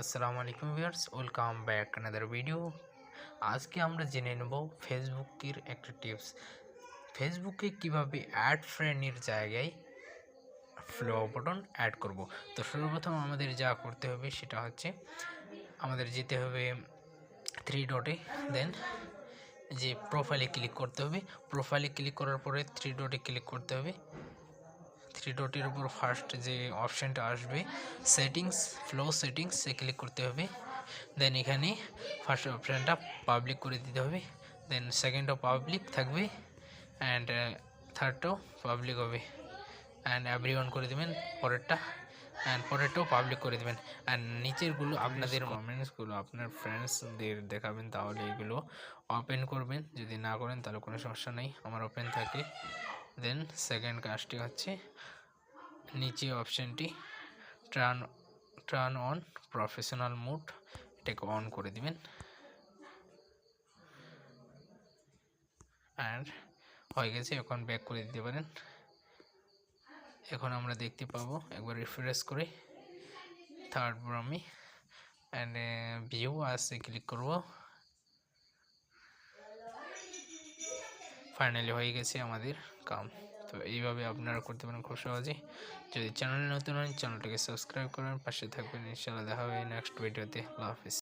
আসসালামু আলাইকুম viewers, welcome back another video আজকে আমরা জেনে নেব ফেসবুকের একটা টিপস। ফেসবুকে কীভাবে অ্যাড ফ্রেন্ডের জায়গায় ফ্লো বাটন অ্যাড করব? তো সর্বপ্রথম আমাদের যা করতে হবে সেটা হচ্ছে আমাদের যেতে হবে থ্রি ডটে দেন যে প্রোফাইলে ক্লিক করতে হবে। প্রোফাইলে ক্লিক করার পরে থ্রি ডটে ক্লিক করতে হবে। থ্রি ডটের উপর ফার্স্ট যে অপশানটা আসবে সেটিংস ফ্লো সেটিংস সে ক্লিক করতে হবে। দেন এখানে ফার্স্ট অপশানটা পাবলিক করে দিতে হবে। দেন সেকেন্ডও পাবলিক থাকবে অ্যান্ড থার্ডটাও পাবলিক হবে। অ্যান্ড এভরি ওয়ান করে দেবেন পরেরটা। অ্যান্ড পরেরটাও পাবলিক করে দেবেন। অ্যান্ড নিচেরগুলো আপনাদের কমেন্টসগুলো আপনার ফ্রেন্ডসদের দেখাবেন তাহলে এগুলো ওপেন করবেন। যদি না করেন তাহলে কোনো সমস্যা নেই। আমার ওপেন থাকে। দেন সেকেন্ড কাজটি হচ্ছে নিচে অপশানটি turn turn on professional mode এটাকে অন করে দিবেন। অ্যান্ড হয়ে গেছে, এখন ব্যাক করে দিতে পারেন। এখন আমরা দেখতে পাবো, একবার রিফ্রেশ করে। থার্ড ব্রমি অ্যান্ড ভিউ আসে ক্লিক করব। ফাইনালি হয়ে গেছে আমাদের কাম। তো এইভাবে আপনারা করতে পারেন খুব সহজেই। যদি চ্যানেলে নতুন হন, চ্যানেলটাকে সাবস্ক্রাইব করেন, পাশে থাকবেন। ইনশাআল্লাহ দেখা হবে নেক্সট ভিডিওতে। আল্লাহ হাফিজ।